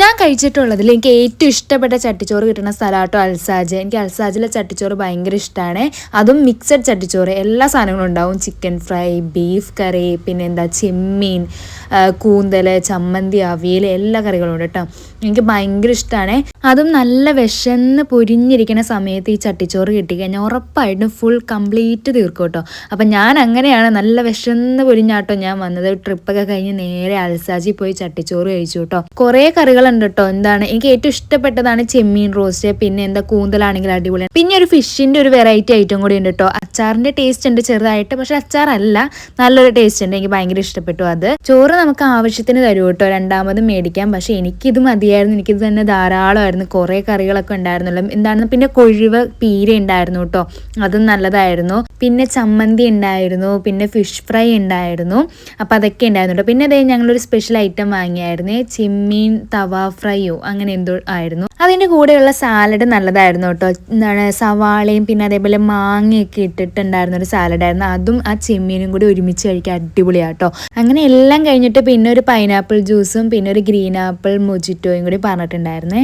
ഞാൻ കഴിച്ചിട്ടുള്ളതിൽ എനിക്ക് ഏറ്റവും ഇഷ്ടപ്പെട്ട ചട്ടിച്ചോറ് കിട്ടുന്ന സ്ഥലമാട്ടോ അൽസാജ്. എനിക്ക് അൽസാജിലെ ചട്ടിച്ചോറ് ഭയങ്കര ഇഷ്ടമാണ് അതും മിക്സഡ് ചട്ടിച്ചോറ്. എല്ലാ സാധനങ്ങളും ഉണ്ടാവും. ചിക്കൻ ഫ്രൈ ബീഫ് കറി പിന്നെ എന്താ ചെമ്മീൻ കൂന്തൽ ചമ്മന്തി അവിയൽ എല്ലാ കറികളും ഉണ്ട് കേട്ടോ. എനിക്ക് ഭയങ്കര ഇഷ്ടമാണ് അതും നല്ല വിശന്ന് പൊരിഞ്ഞിരിക്കുന്ന സമയത്ത് ഈ ചട്ടിച്ചോറ് കിട്ടിക്കഴിഞ്ഞാൽ ഉറപ്പായിട്ടും ഫുൾ കംപ്ലീറ്റ് തീർക്കും കേട്ടോ. അപ്പം ഞാൻ അങ്ങനെയാണ് നല്ല വിശന്ന് പൊരിഞ്ഞാട്ടോ ഞാൻ വന്നത്. ട്രിപ്പൊക്കെ കഴിഞ്ഞ് നേരെ അൽസാജി പോയി ചട്ടിച്ചോറ് കഴിച്ചു കേട്ടോ. കുറേ കറികളുണ്ട് കേട്ടോ. എന്താണ്? എനിക്ക് ഏറ്റവും ഇഷ്ടപ്പെട്ടതാണ് ചെമ്മീൻ റോസ്റ്റ് പിന്നെ എന്താ കൂന്തലാണെങ്കിൽ അടിപൊളിയാണ്. പിന്നെ ഒരു ഫിഷിന്റെ ഒരു വെറൈറ്റി ഐറ്റം കൂടി ഉണ്ട് കേട്ടോ. അച്ചാറിന്റെ ടേസ്റ്റ് ഉണ്ട് ചെറുതായിട്ട് പക്ഷെ അച്ചാറല്ല. നല്ലൊരു ടേസ്റ്റ് ഉണ്ട്. എനിക്ക് ഭയങ്കര ഇഷ്ടപ്പെട്ടു അത്. ചോറ് നമുക്ക് ആവശ്യത്തിന് തരും കേട്ടോ? രണ്ടാമത് മേടിക്കാം. പക്ഷെ എനിക്കിത് മതിയായിരുന്നു. എനിക്കിത് തന്നെ ധാരാളമായിരുന്നു കുറേ കറികളൊക്കെ ഉണ്ടായിരുന്നല്ലോ. എന്താണ്? പിന്നെ കൊഴുവ പീര ഉണ്ടായിരുന്നു കേട്ടോ. അതും നല്ലതായിരുന്നു. പിന്നെ ചമ്മന്തി ഉണ്ടായിരുന്നു. പിന്നെ ഫിഷ് ഫ്രൈ ഉണ്ടായിരുന്നു. അപ്പോൾ അതൊക്കെ ഉണ്ടായിരുന്നു കേട്ടോ. പിന്നെ അതേ ഞങ്ങളൊരു സ്പെഷ്യൽ ഐറ്റം വാങ്ങിയായിരുന്നു. ചെമ്മീൻ തവ ഫ്രൈയോ അങ്ങനെ എന്തോ ആയിരുന്നു. അതിന്റെ കൂടെയുള്ള സാലഡ് നല്ലതായിരുന്നു കേട്ടോ. എന്താണ്? സവാളയും പിന്നെ അതേപോലെ മാങ്ങയൊക്കെ ഇട്ടിട്ടുണ്ടായിരുന്ന ഒരു സാലഡായിരുന്നു അതും ആ ചെമ്മീനും കൂടി ഒരുമിച്ച് കഴിക്കാൻ അടിപൊളിയാട്ടോ അങ്ങനെ എല്ലാം കഴിഞ്ഞിട്ട് പിന്നെ ഒരു പൈനാപ്പിൾ ജ്യൂസും പിന്നെ ഒരു ഗ്രീൻ ആപ്പിൾ മൊജിറ്റോയും കൂടി പറഞ്ഞിട്ടുണ്ടായിരുന്നേ.